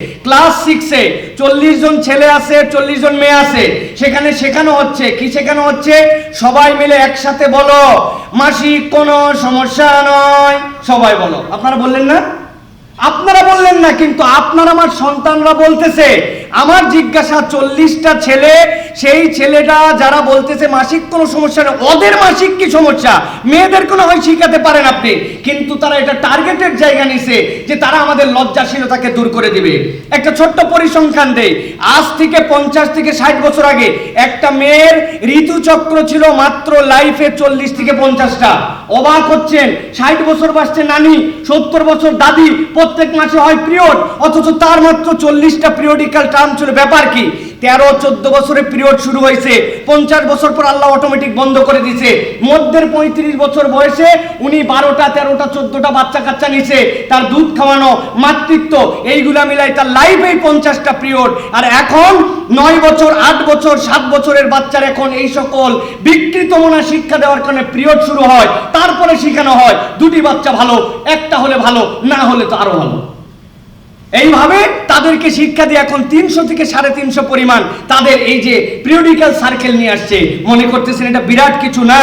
Class সিক্সে চল্লিশ জন ছেলে আছে, চল্লিশ জন মেয়ে আছে। সেখানে শেখানো হচ্ছে। কি শেখানো হচ্ছে? সবাই মিলে একসাথে বলো মাসিক কোনো সমস্যা নয়। সবাই বলো। আপনারা বললেন না? আপনারা বললেন না, কিন্তু আপনার আমার সন্তানরা বলতেছে আমার জিজ্ঞাসা চল্লিশটা ছেলে, সেই ছেলেটা যারা বলতেছে মাসিক কোনো সমস্যা নেই, ওদের মাসিক কি সমস্যা? মেয়েদের কোনো হয় শিখাতে পারেন আপনি। কিন্তু তারা এটা টার্গেটের জায়গা নিছে যে তারা আমাদের লজ্জাশীলতাকে দূর করে দিবে। একটা ছোট্ট পরিসংখ্যান দেই, আজ থেকে পঞ্চাশ থেকে ষাট বছর আগে একটা মেয়ের ঋতুচক্র ছিল মাত্র লাইফে চল্লিশ থেকে পঞ্চাশটা। অবাক হচ্ছেন, ষাট বছর বাসছে নানি, সত্তর বছর দাদি, প্রত্যেক মাসে হয় পিরিয়ড অথচ তার মাত্র চল্লিশটা পিরিয়ডিক্যাল টার্ম ছিল ব্যাপার কি? তেরো, চোদ্দ বছরে পিরিয়ড শুরু হয়েছে, পঞ্চাশ বছর পর আল্লাহ অটোমেটিক বন্ধ করে দিছে মধ্যের পঁয়ত্রিশ বছর বয়সে উনি বারোটা, তেরোটা, চোদ্দটা বাচ্চা কাচ্চা নিছে তার দুধ খাওয়ানো, মাতৃত্ব, এইগুলা মিলাই তার লাইফেই পঞ্চাশটা পিরিয়ড আর এখন নয় বছর, আট বছর, সাত বছরের বাচ্চার এখন এই সকল বিকৃত মনা শিক্ষা দেওয়ার কারণে পিরিয়ড শুরু হয়, তারপরে শেখানো হয়, দুটি বাচ্চা ভালো, একটা হলে ভালো, না হলে তো আরও ভালো। এইভাবে তাদেরকে শিক্ষা দিয়ে এখন তিনশো থেকে সাড়ে তিনশো পরিমাণ তাদের এই যে পিরিয়ডিক্যাল সার্কেল নিয়ে আসছে। মনে করতেছেন এটা বিরাট কিছু না,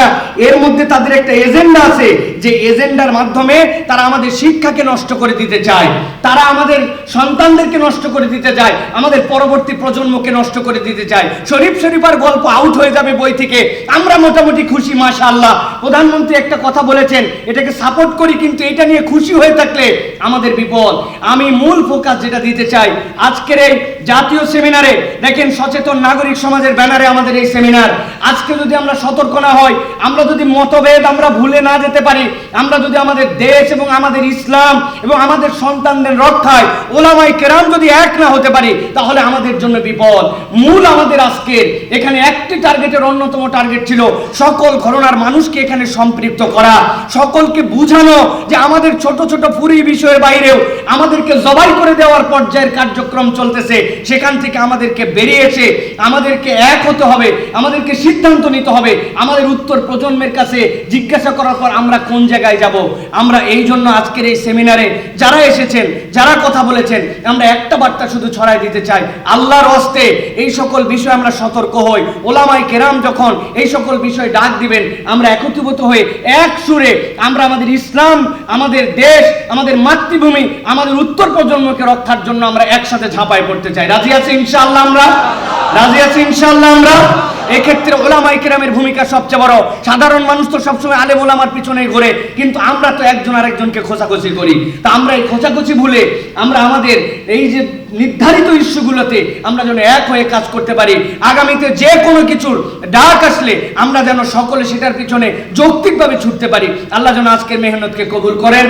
এর মধ্যে তাদের একটা এজেন্ডা আছে। যে এজেন্ডার মাধ্যমে তারা আমাদের শিক্ষাকে নষ্ট করে দিতে চায়, তারা আমাদের সন্তানদেরকে নষ্ট করে দিতে চায়, আমাদের পরবর্তী প্রজন্মকে নষ্ট করে দিতে চায়। শরীফ শরীফার গল্প আউট হয়ে যাবে বই থেকে। আমরা মোটামুটি খুশি মাশা আল্লাহ প্রধানমন্ত্রী একটা কথা বলেছেন, এটাকে সাপোর্ট করি কিন্তু এটা নিয়ে খুশি হয়ে থাকলে আমাদের বিপদ। আমি মূল ফোকাস যেটা দিতে চাই, আজকের এই জাতীয় সেমিনারে, দেখেন সচেতন নাগরিক সমাজের ব্যানারে আমাদের এই সেমিনার। আজকে যদি আমরা সতর্ক না হই, আমরা যদি মতভেদ আমরা ভুলে না যেতে পারি, আমরা যদি আমাদের দেশ এবং আমাদের ইসলাম এবং আমাদের সন্তানদের রক্ষায় ওলামাই কেরাম যদি এক না হতে পারি, তাহলে আমাদের জন্য বিপদ। মূল আমাদের আজকের, এখানে একটি টার্গেটের অন্যতম টার্গেট ছিল সকল ঘটনার মানুষকে এখানে সম্পৃক্ত করা, সকলকে বুঝানো যে আমাদের ছোট ছোট পুরী বিষয়ের বাইরেও আমাদেরকে জবাই করে দেওয়ার পর্যায়ের কার্যক্রম চলতেছে। সেখান থেকে আমাদেরকে বেরিয়ে এসে আমাদেরকে এক হতে হবে, আমাদেরকে সিদ্ধান্ত নিতে হবে, আমাদের উত্তর প্রজন্মের কাছে জিজ্ঞাসা করার পর আমরা কোন জায়গায় যাব। আমরা এই জন্য আজকের এই সেমিনারে যারা এসেছেন, যারা কথা বলেছেন, আমরা একটা বার্তা শুধু ছড়াই দিতে চাই। আল্লাহর হস্তে এই সকল বিষয়ে আমরা সতর্ক হই। ওলামাই কেরাম যখন এই সকল বিষয় ডাক দিবেন, আমরা একত্রিত হয়ে এক সুরে আমরা আমাদের ইসলাম, আমাদের দেশ, আমাদের মাতৃভূমি, আমাদের উত্তর প্রজন্মকে রক্ষার জন্য আমরা একসাথে ঝাঁপাই পড়তে চাই। রাজি আছি আমরা? রাজি আছি আমরা? এক্ষেত্রে ভূমিকা সবচেয়ে বড়। সাধারণ মানুষ তো সবসময় ওলামার পিছনে কিন্তু আমরা তো একজন খোঁচাখুচি করি। তা আমরা এই খোঁচাখুচি ভুলে আমরা আমাদের এই যে নির্ধারিত ইস্যুগুলোতে আমরা যেন এক হয়ে কাজ করতে পারি। আগামীতে যে কোনো কিছুর ডাক আসলে আমরা যেন সকলে সেটার পিছনে যৌক্তিকভাবে ছুটতে পারি। আল্লাহ যেন আজকের মেহনতকে কবুল করেন।